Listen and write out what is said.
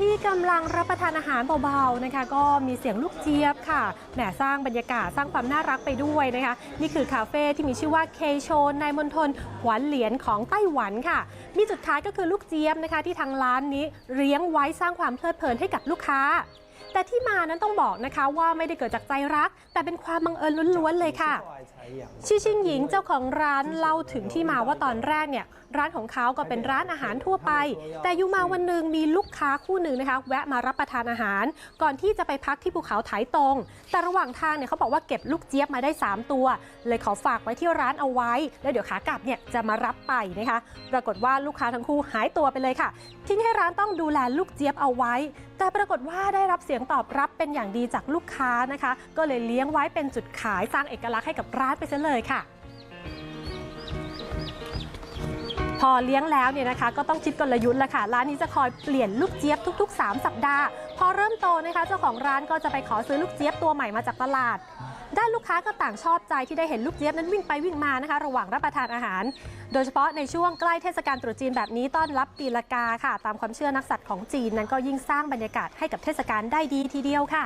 ที่กำลังรับประทานอาหารเบาๆนะคะ ก็มีเสียงลูกเจี๊ยบค่ะแหมสร้างบรรยากาศสร้างความน่ารักไปด้วยนะคะ นี่คือคาเฟ่ที่มีชื่อว่าเคโชนในมณฑลหวันเหลียนของไต้หวันค่ะ มีจุดขายก็คือลูกเจี๊ยบนะคะ ที่ทางร้านนี้เลี้ยงไว้สร้างความเพลิดเพลินให้กับลูกค้า แต่ที่มานั้นต้องบอกนะคะว่าไม่ได้เกิดจากใจรัก แต่เป็นความบังเอิญล้วนๆเลยค่ะชิชิงหญิงเจ้าของร้านเล่าถึงที่มาว่าตอนแรกเนี่ยร้านของเขาก็เป็นร้านอาหารทั่วไป แต่อยู่มาวันหนึ่งมีลูกค้าคู่หนึ่งนะคะ แวะมารับประทานอาหาร ก่อนที่จะไปพักที่ภูเขาไถตรง แต่ระหว่างทางเนี่ยเขาบอกว่าเก็บลูกเจี๊ยบมาได้ 3 ตัว เลยขอฝากไว้ที่ร้านเอาไว้ แล้วเดี๋ยวขากลับเนี่ยจะมารับไปนะคะ ปรากฏว่าลูกค้าทั้งคู่หายตัวไปเลยค่ะ ทิ้งให้ร้านต้องดูแลลูกเจี๊ยบเอาไว้ แต่ปรากฏว่าได้รับเสียงตอบรับเป็นอย่างดีจากลูกค้านะคะ ก็เลยเลี้ยงไว้เป็นจุดขายสร้างเอกลักษณ์ให้กับร้านไปซะเลยค่ะพอเลี้ยงแล้วเนี่ยนะคะก็ต้องคิดกลยุทธ์ละค่ะ ร้านนี้จะคอยเปลี่ยนลูกเจี๊ยบทุก ๆ 3 สัปดาห์ พอเริ่มโตนะคะ เจ้าของร้านก็จะไปขอซื้อลูกเจี๊ยบตัวใหม่มาจากตลาด ด้านลูกค้าก็ต่างชอบใจที่ได้เห็นลูกเจี๊ยบนั้นวิ่งไปวิ่งมานะคะ ระหว่างรับประทานอาหาร โดยเฉพาะในช่วงใกล้เทศกาลตรุษจีนแบบนี้ต้อนรับปีละกาค่ะ ตามความเชื่อนักสัตว์ของจีนนั้นก็ยิ่งสร้างบรรยากาศให้กับเทศกาลได้ดีทีเดียวค่ะ